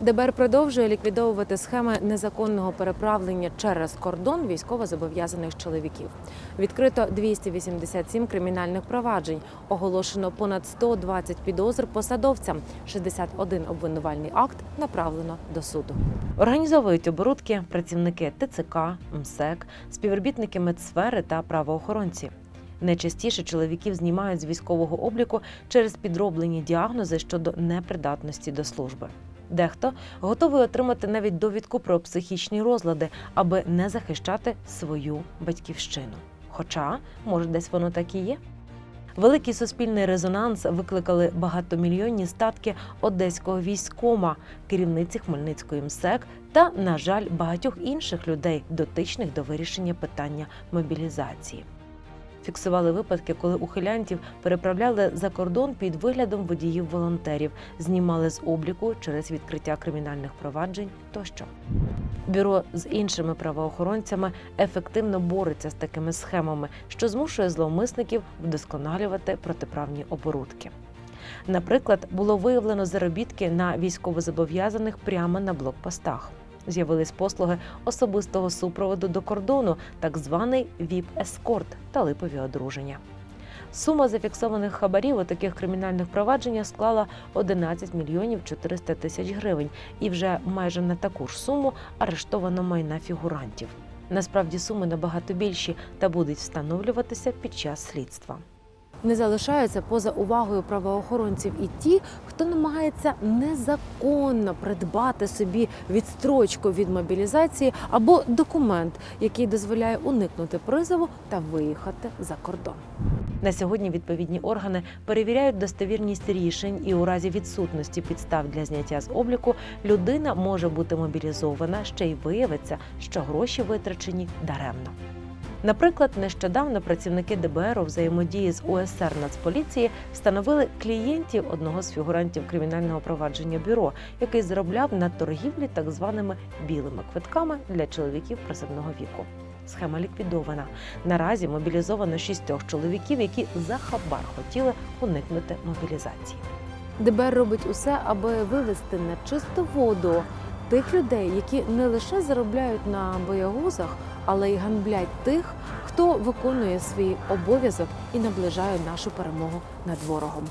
ДБР продовжує ліквідовувати схеми незаконного переправлення через кордон військовозобов'язаних чоловіків. Відкрито 287 кримінальних проваджень, оголошено понад 120 підозр посадовцям, 61 обвинувальний акт направлено до суду. Організовують оборудки працівники ТЦК, МСЕК, співробітники медсфери та правоохоронці. Найчастіше чоловіків знімають з військового обліку через підроблені діагнози щодо непридатності до служби. Дехто готовий отримати навіть довідку про психічні розлади, аби не захищати свою батьківщину. Хоча, може, десь воно так і є. Великий суспільний резонанс викликали багатомільйонні статки одеського військома, керівниці Хмельницької МСЕК та, на жаль, багатьох інших людей, дотичних до вирішення питання мобілізації. Фіксували випадки, коли ухилянтів переправляли за кордон під виглядом водіїв-волонтерів, знімали з обліку через відкриття кримінальних проваджень тощо. Бюро з іншими правоохоронцями ефективно бореться з такими схемами, що змушує зловмисників вдосконалювати протиправні оборудки. Наприклад, було виявлено заробітки на військовозобов'язаних прямо на блокпостах. З'явились послуги особистого супроводу до кордону, так званий ВІП-ескорт та липові одруження. Сума зафіксованих хабарів у таких кримінальних провадженнях склала 11 мільйонів 400 тисяч гривень, і вже майже на таку ж суму арештовано майна фігурантів. Насправді суми набагато більші та будуть встановлюватися під час слідства. Не залишаються поза увагою правоохоронців і ті, хто намагається незаконно придбати собі відстрочку від мобілізації або документ, який дозволяє уникнути призову та виїхати за кордон. На сьогодні відповідні органи перевіряють достовірність рішень, і у разі відсутності підстав для зняття з обліку людина може бути мобілізована, ще й виявиться, що гроші витрачені даремно. Наприклад, нещодавно працівники ДБР у взаємодії з УСР Нацполіції встановили клієнтів одного з фігурантів кримінального провадження бюро, який заробляв на торгівлі так званими білими квитками для чоловіків призовного віку. Схема ліквідована. Наразі мобілізовано шістьох чоловіків, які за хабар хотіли уникнути мобілізації. ДБР робить усе, аби вивести на чисту воду тих людей, які не лише заробляють на боягузах, але й ганблять тих, хто виконує свій обов'язок і наближає нашу перемогу над ворогом.